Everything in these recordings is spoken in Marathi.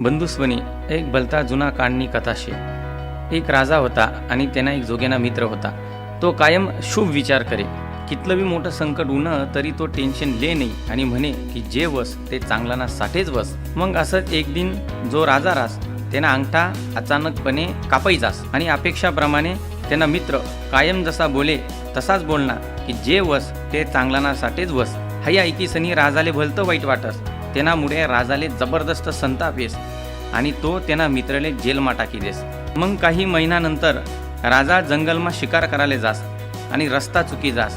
बंधुस्वनी एक भलता जुना काढणी कथा शे एक राजा होता आणि त्यांना एक जोगेना मित्र होता. तो कायम शुभ विचार करे. कितलं बी मोठं संकट उनं तरी तो टेन्शन ले नाही आणि म्हणे की जे वस ते चांगला साठेच वस. मग असंच एक दिन जो राजा रास त्यांना अंगठा अचानकपणे कापाई जास. आणि अपेक्षाप्रमाणे त्यांना मित्र कायम जसा बोले तसाच बोलणार की जे वस ते चांगला साठेच वस. हाई ऐकीसनी राजाले भलतं वाईट वाटस. तेनामुळे राजाले जबरदस्त संताप येस आणि तो त्यांना मित्रले जेलमा टाकी देस. मग काही महिन्यानंतर राजा जंगलमा शिकार करायला जास आणि रस्ता चुकी जास.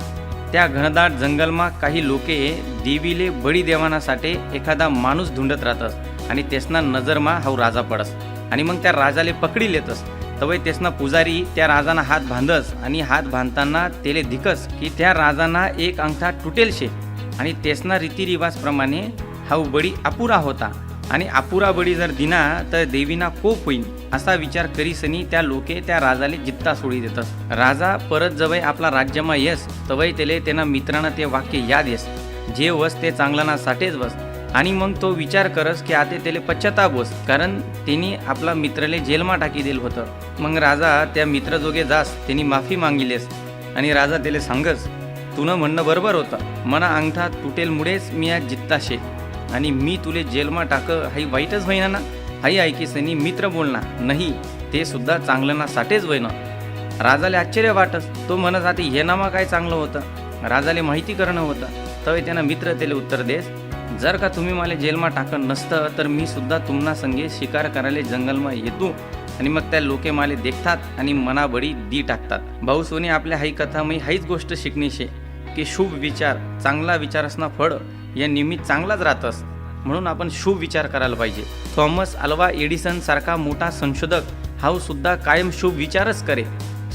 त्या घनदाट जंगलमा काही लोके देवीले बळी देवानासाठी एखादा माणूस धुंडत राहतस आणि तेसना नजरमा हाऊ राजा पडस आणि मग त्या राजाले पकडी लेतस. तवय तेसना पुजारी त्या राजाना हात बांधस आणि हात बांधताना तेले दिकस की त्या राजाना एक अंगठा तुटेल शे आणि तेसना रीतिरिवाजप्रमाणे हाऊ बळी अपुरा होता. आणि अपुरा बळी जर दिना तर देवीना कोप होईन असा विचार करीसनी त्या लोके त्या राजाले जित्ता सोडी देतस. राजा परत जवळ आपला राज्यमा येस तवय तेले त्यांना मित्रांना ते वाक्य याद येस. जे वस ते चांगला ना साठेच बस आणि मग तो विचार करस की आते त्याला पश्चाताप बस कारण त्यांनी आपला मित्रले जेलमा टाकी दिलं होतं. मग राजा त्या मित्रजोगे जास त्यांनी माफी मागिलेस. आणि राजा त्याला सांगस तुनं म्हणणं बरोबर होतं. मना अंगठा तुटेलमुळेच मी आज जित्ता शे आणि मी तुले जेलमा टाक हाई वाईटच होईना ना? हाई ऐकीसनी मित्र बोलणार नाही ते सुद्धा चांगलं ना साठेच होईना राजाले आश्चर्य वाटस तो म्हणत आता हे नामा काय चांगलं होतं? राजाले माहिती करणं होतं. तवे त्यांना मित्र त्याला उत्तर देस. जर का तुम्ही मला जेलमा टाकत नसतं तर मी सुद्धा तुम्हाला संगे शिकार करायला जंगलमा येतो. आणि मग त्या लोके माले देखतात आणि मनाबडी दी टाकतात. भाऊ सोनी आपल्या हाई कथामयी हाईच गोष्ट शिकणे शे की शुभ विचार चांगला विचार असणं फळ या नेहमी चांगलाच राहतस म्हणून आपण शुभ विचार करायला पाहिजे. थॉमस अल्वा एडिसन सारखा मोठा संशोधक हाऊ सुद्धा कायम शुभ विचारच करे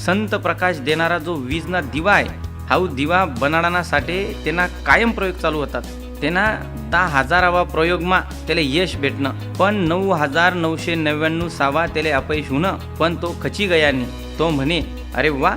संत प्रकाश देणारा जो वीजना दिवा आहे हाऊ दिवा बनाडानासाठी त्यांना कायम प्रयोग चालू होतात. त्यांना दहा हजारावा प्रयोगमा त्याला यश भेटणं पण नऊ हजार नऊशे नव्याण्णव सावा त्याला अपयश होणं पण तो खची गयानी तो म्हणे अरे वा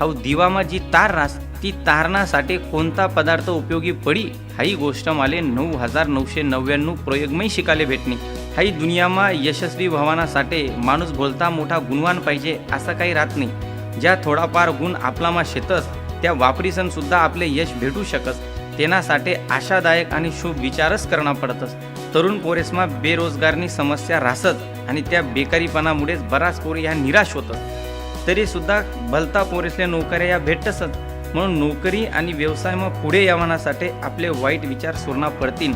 हाऊ दिवामा जी तार रास ती तारणासाठी कोणता पदार्थ उपयोगी पडी? हाही गोष्ट माले नऊ हजार नऊशे नव्याण्णव प्रयोगमय शिकायला भेटणे हाई दुनियामा यशस्वी भवानासाठी माणूस बोलता मोठा गुणवान पाहिजे असं काही राहत नाही. ज्या थोडाफार गुण आपलामा शेतस त्या वापरीसन सुद्धा आपले यश भेटू शकस. तेनासाठी आशादायक आणि शुभ विचारच करणं पडतस. तरुण पोरेसमा बेरोजगारनी समस्या रासत आणि त्या बेकारीपणामुळेच बराच पोरे ह्या निराश होतं तरी सुद्धा भलता पोरेसल्या नोकऱ्या या भेटतसच. म्हणून नोकरी आणि व्यवसायमा पुढे यावण्यासाठी आपले वाईट विचार सुरणा पडतील.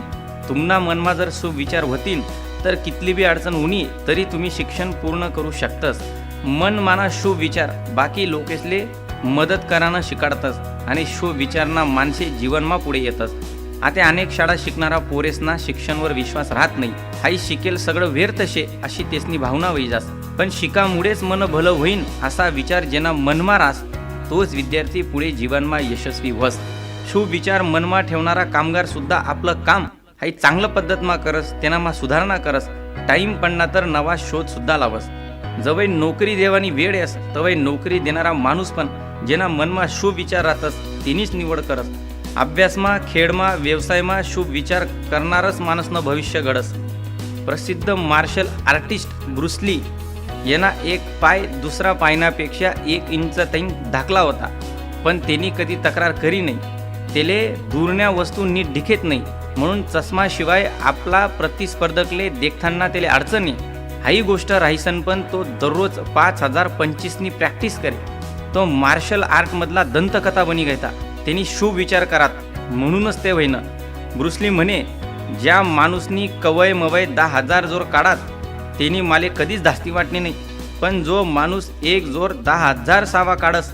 तुम्हाला मनमा जर सुविचार होतील तर कितली बी अडचण उनी तरी तुम्ही शिक्षण पूर्ण करू शकतस. मन माना शुभ विचार बाकी लोकेसले मदत करानं शिकाडतस आणि शुभ विचारणा माणसे जीवनमा पुढे येतस. आता अनेक शाळा शिकणारा पोरेसना शिक्षणवर विश्वास राहत नाही. हाई शिकेल सगळं व्यर्थ शे अशी तेसनी भावना होई जास पण शिकामुळेच मन भलं होईन असा विचार जेना मनमा रास तोच विद्यार्थी पुढे जीवनमा यशस्वी वस शुभ विचार मनमा ठेवणारा कामगार सुद्धा आपलं काम. हाई चांगलं पद्धतमा करस त्यांना सुधारणा करस. टाईम पडना तर नवा शोध सुद्धा लावस. जवळ नोकरी देवानी वेळ येस तवय नोकरी देणारा माणूस पण जेना मनमा शुभ विचार राहतस तिनीच निवड करस. अभ्यासमा खेळमा व्यवसायमा शुभ विचार करणारच माणसनं भविष्य घडस. प्रसिद्ध मार्शल आर्टिस्ट ब्रुसली यांना एक पाय दुसरा पायनापेक्षा एक इंच तैन धाकला होता. पण त्यांनी कधी तक्रार करी नाही. त्याले दुरण्या वस्तू नीट दिखेत नाही. म्हणून चष्माशिवाय आपला प्रतिस्पर्धकले देखताना त्याला अडचणी हाही गोष्ट राहीसन पण तो दररोज पाच हजार पंचवीसनी प्रॅक्टिस करे तो मार्शल आर्टमधला दंतकथा बनी घेता. त्यांनी शुभ विचार करात. म्हणूनच ते होईनं ब्रुसली म्हणे ज्या माणूसनी कवय मवय दहा हजार जोर काढात त्यांनी माले कधीच धास्ती वाटणे नाही. पण जो माणूस एक जोर दहा हजार सावा काढस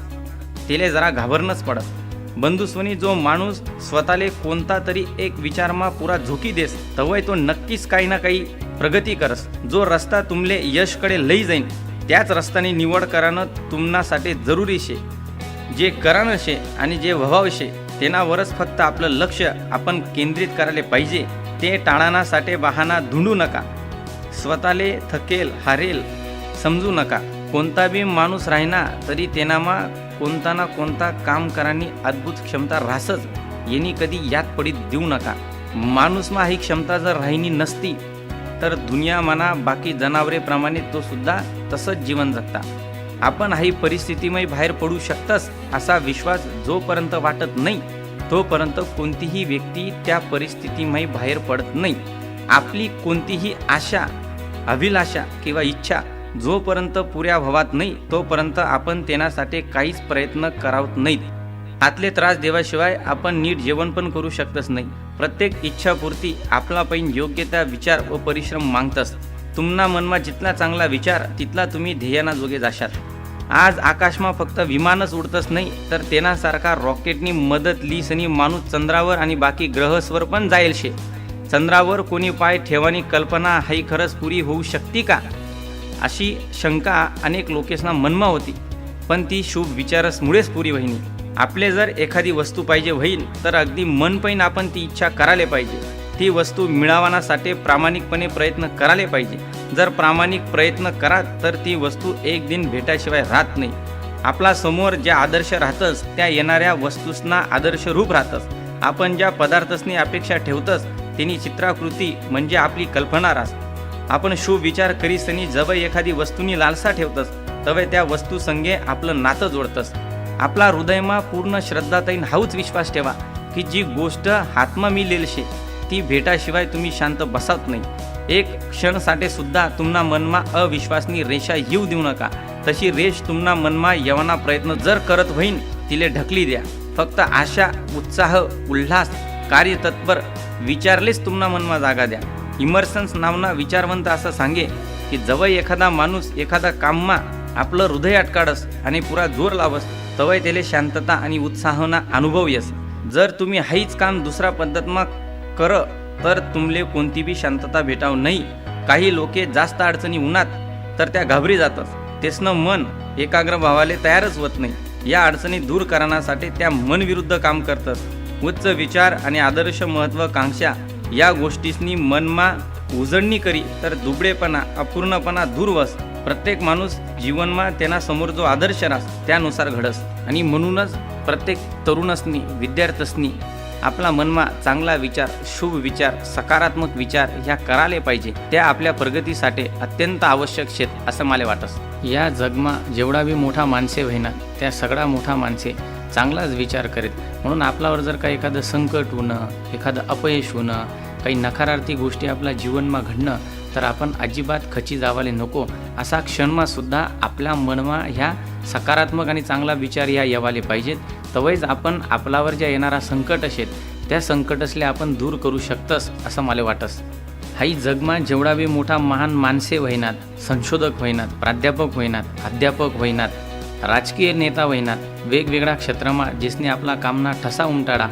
त्याला जरा घाबरणंच पडस. बंधुस्वनी जो माणूस स्वतःले कोणता तरी एक विचारमा पुरा झोकी देस तवय तो नक्कीच काही ना काही प्रगती करस. जो रस्ता तुमले यशकडे लई जाईन त्याच रस्त्याने निवड करानं तुमनासाठी जरुरी शे जे करानं शे आणि जे व्हाव शे तेनावरच फक्त आपलं लक्ष आपण केंद्रित करायला पाहिजे. ते टाळानासाठी बहाणा धुंडू नका. स्वतःले थकेल हारेल समजू नका. कोणता बी माणूस राहिना तरी तेनामा कोणता ना कोणता काम करानी अद्भुत क्षमता राहसच यांनी कधी यात पडीत देऊ नका. माणूसमा ही क्षमता जर राहिनी नसती तर दुनिया म्हणा बाकी जनावरेप्रमाणे तो सुद्धा तसंच जीवन जगता. आपण हाही परिस्थितीमय बाहेर पडू शकतस असा विश्वास जोपर्यंत वाटत नाही तोपर्यंत कोणतीही व्यक्ती त्या परिस्थितीमय बाहेर पडत नाही आपली कोणतीही आशा अभिलाषा किंवा इच्छा जोपर्यंत पुऱ्या व्हावात नाही तोपर्यंत आपण तेनासाठी काहीच प्रयत्न करावत नाहीत. आतले त्रास देवाशिवाय आपण नीट जेवण पण करू शकतच नाही. प्रत्येक इच्छापूर्ती आपला पैन योग्य त्या विचार व परिश्रम मागतस तुमना मनमा जितला चांगला विचार तितला तुम्ही ध्येयाना जोगे जाशात आज आकाशमा फक्त विमानच उडतच नाही तर तेनासारखा रॉकेटनी मदत लिसनी माणूस चंद्रावर आणि बाकी ग्रहस्वर पण जाईल शे चंद्रावर कोणी पाय ठेवानी कल्पना ही खरंच पुरी होऊ शकते का? अशी शंका अनेक लोकेसना मनमा होती. पण ती शुभ विचारसमुळेच पुरी वहिनी. आपले जर एखादी वस्तू पाहिजे होईल तर अगदी मनपैन आपण ती इच्छा करायला पाहिजे. ती वस्तू मिळवण्यासाठी प्रामाणिकपणे प्रयत्न करायला पाहिजे. जर प्रामाणिक प्रयत्न करा तर ती वस्तू एक दिन भेटाशिवाय राहत नाही. आपला समोर ज्या आदर्श राहतस त्या येणाऱ्या वस्तूसना आदर्श रूप राहतस आपण ज्या पदार्थसनी अपेक्षा ठेवतस तिनी चित्राकृती म्हणजे आपली कल्पना रास. आपण शुभ विचार करीसनी जवळ एखादी वस्तूनी लालसा ठेवतस तवे त्या वस्तू संगे आपलं नातं जोडतस. आपला हृदयमा पूर्ण श्रद्धाताईन हाऊच विश्वास ठेवा की जी गोष्ट हातमा मी शे ती भेटाशिवाय तुम्ही शांत बसत नाही. एक क्षणसाठी सुद्धा तुमना मनमा अविश्वासनी रेषा येऊ देऊ नका तशी रेष तुमना मनमा येवाना प्रयत्न जर करत होईन तिले ढकली द्या. फक्त आशा उत्साह उल्हास कार्यतत्पर विचारलेच तुमना मनमा जागा द्या. इमर्सन्स नावना विचारवंत असं सांगे की जवळ एखादा माणूस एखादा काममा आपलं हृदय अटकाडस आणि पुरा जोर लावस तवय त्याले शांतता आणि उत्साहना अनुभव येस. जर तुम्ही हाईच काम दुसरा पद्धतमा कर तर तुमले कोणती बी शांतता भेटाव नाही काही लोके जास्त अडचणी उन्हात तर त्या घाबरी जातात तेसनं मन एकाग्र भावाले तयारच होत नाही या अडचणी दूर करण्यासाठी त्या मनविरुद्ध काम करतात उच्च विचार आणि आदर्श महत्वाकांक्षा या गोष्टीसनी मनमा उजळणी करी तर दुबळेपणा अपूर्णपणा दूर वस प्रत्येक माणूस जीवनमा त्यांना समोर जो आदर्श रास त्यानुसार घडस. आणि म्हणूनच प्रत्येक तरुणसनी विद्यार्थ्यांनी आपला मनमा चांगला विचार शुभ विचार सकारात्मक विचार ह्या कराले पाहिजे. त्या आपल्या प्रगतीसाठी अत्यंत आवश्यक शेत असं मला वाटस. या जगमा जेवढा बी मोठा माणसे व्हायना त्या सगळा मोठा माणसे चांगलाच विचार करीत. म्हणून आपल्यावर जर काही एखादं संकट होणं एखादं अपयश होणं काही नकारार्थी गोष्टी आपल्या जीवनमा घडणं तर आपण अजिबात खची जावाले नको. असा क्षणमासुद्धा आपल्या मनमा ह्या सकारात्मक आणि चांगला विचार या येवाले पाहिजेत. तवयच आपण आपल्यावर ज्या येणारा संकट असेल त्या संकटसले आपण दूर करू शकतस असं मला वाटस हाई जगमा जेवढा बी मोठा महान माणसे होईनात संशोधक होईनात प्राध्यापक होईनात अध्यापक होईनात राजकीय नेता होईनात वेगवेगळ्या क्षेत्रमा जिसने आपला कामना ठसा उमटाडा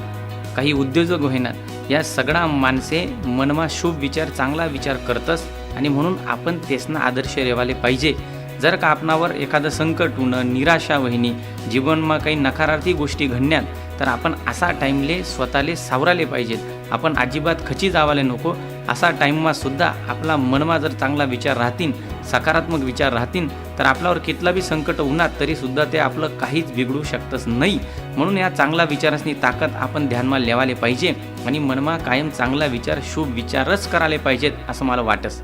काही उद्योजक होईनात या सगळा माणसे मनमा शुभ विचार चांगला विचार करतस आणि म्हणून आपण तेसना आदर्श रेवाले पाहिजे. जर का आपणावर एखादं संकट होणं निराशा वहिनी जीवनमा काही नकारार्थी गोष्टी घडण्यात तर आपण असा टाईमले स्वतःले सावराले पाहिजेत. आपण अजिबात खची जावाले नको असा टाईममा सुद्धा आपला मनमा जर चांगला विचार राहतील सकारात्मक विचार राहतील तर आपल्यावर कितला बी संकट होणार तरी सुद्धा ते आपलं काहीच बिघडू शकतच नाही. म्हणून या चांगला विचारासनी ताकद आपण ध्यानमा लेवाले पाहिजे आणि मनमा कायम चांगला विचार शुभ विचारच करायला पाहिजेत असं मला वाटस